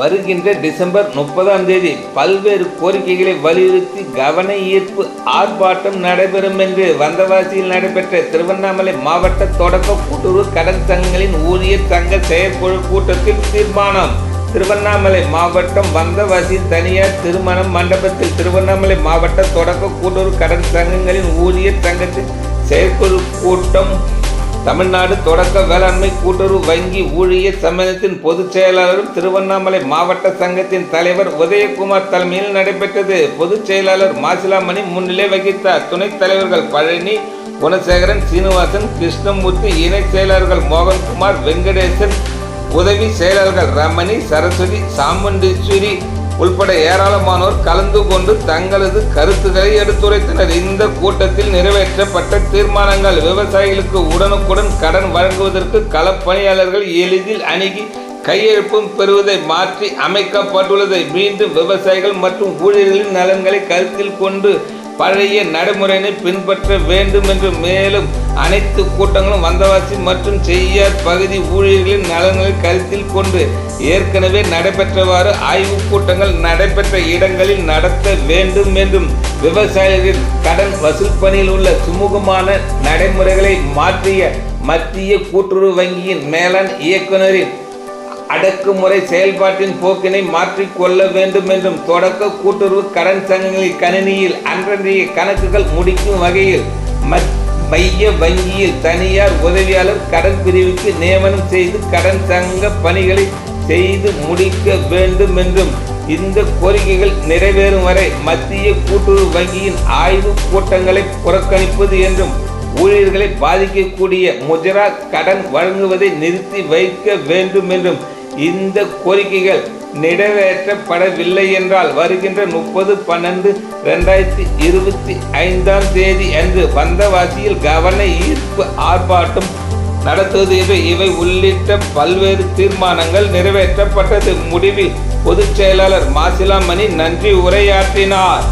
வருகின்ற டிசம்பர் முப்பதாம் தேதி பல்வேறு கோரிக்கைகளை வலியுறுத்தி கவன ஈர்ப்பு ஆர்ப்பாட்டம் நடைபெறும் என்று வந்தவாசியில் நடைபெற்ற திருவண்ணாமலை மாவட்ட தொடக்க கூட்டுறவு கடன் சங்கங்களின் ஊழியர் சங்க செயற்குழு கூட்டத்தில் தீர்மானம். திருவண்ணாமலை மாவட்டம் வந்தவாசி தனியார் திருமணம் மண்டபத்தில் திருவண்ணாமலை மாவட்ட தொடக்க கூட்டுறவு கடன் சங்கங்களின் ஊழியர் சங்கத்தின் செயற்குழு கூட்டம் தமிழ்நாடு தொடக்க வேளாண்மை கூட்டுறவு வங்கி ஊழியர் சம்மேளனத்தின் பொதுச் செயலாளரும் திருவண்ணாமலை மாவட்ட சங்கத்தின் தலைவர் உதயகுமார் தலைமையில் நடைபெற்றது. பொதுச் செயலாளர் மாசிலாமணி முன்னிலை வகித்தார். துணைத் தலைவர்கள் பழனி குணசேகரன் சீனிவாசன் கிருஷ்ணமூர்த்தி இணை செயலாளர்கள் மோகன்குமார் வெங்கடேசன் உதவி செயலாளர்கள் ரமணி சரஸ்வதி சாமுண்டீஸ்வரி உள்பட ஏராளமானோர் கலந்து கொண்டு தங்களது கருத்துக்களை எடுத்துரைத்தனர். இந்த கூட்டத்தில் நிறைவேற்றப்பட்ட தீர்மானங்கள் விவசாயிகளுக்கு உடனுக்குடன் கடன் வழங்குவதற்கு களப்பணியாளர்கள் எளிதில் அணுகி கையெழுப்பும் பெறுவதை மாற்றி அமைக்கப்பட்டுள்ளதை மீண்டும் விவசாயிகள் மற்றும் ஊழியர்களின் நலன்களை கருத்தில் கொண்டு பழைய நடைமுறையினை பின்பற்ற வேண்டும் என்று மேலும் அனைத்து கூட்டங்களும் வந்தவாசி மற்றும் செய்யார் பகுதி ஊழியர்களின் நலன்களை கருத்தில் கொண்டு ஏற்கனவே நடைபெற்றவாறு ஆய்வுக் கூட்டங்கள் நடைபெற்ற இடங்களில் நடத்த வேண்டும் என்றும் விவசாயிகளின் கடன் வசூல் பணியில் உள்ள சுமூகமான நடைமுறைகளை மாற்றிய மத்திய கூட்டுறவு வங்கியின் மேலாண் இயக்குநரின் அடக்குமுறை செயல்பாட்டின் போக்கினை மாற்றிக்கொள்ள வேண்டும் என்றும் தொடக்க கூட்டுறவு கடன் சங்கங்களின் கணினியில் அன்றைய கணக்குகள் முடிக்கும் வகையில் மைய வங்கியில் தனியார் உதவியாளர் கடன் பிரிவுக்கு நியமனம் செய்து கடன் சங்க பணிகளை செய்து முடிக்க வேண்டும் என்றும் இந்த கோரிக்கைகள் நிறைவேறும் வரை மத்திய கூட்டுறவு வங்கியின் ஆய்வுக் கூட்டங்களை புறக்கணிப்பது என்றும் ஊழியர்களை பாதிக்கக்கூடிய முஜரா கடன் வழங்குவதை நிறுத்தி வைக்க வேண்டும் என்றும் இந்த கோரிக்கைகள் நிறைவேற்றப்படவில்லை என்றால் வருகின்ற முப்பது பன்னெண்டு ரெண்டாயிரத்தி இருபத்தி ஐந்தாம் தேதி அன்று வந்தவாசியில் கவன ஈர்ப்பு ஆர்ப்பாட்டம் நடத்துவது என்று இவை உள்ளிட்ட பல்வேறு தீர்மானங்கள் நிறைவேற்றப்பட்டது. முடிவில் பொதுச் செயலாளர் மாசிலாமணி நன்றி உரையாற்றினார்.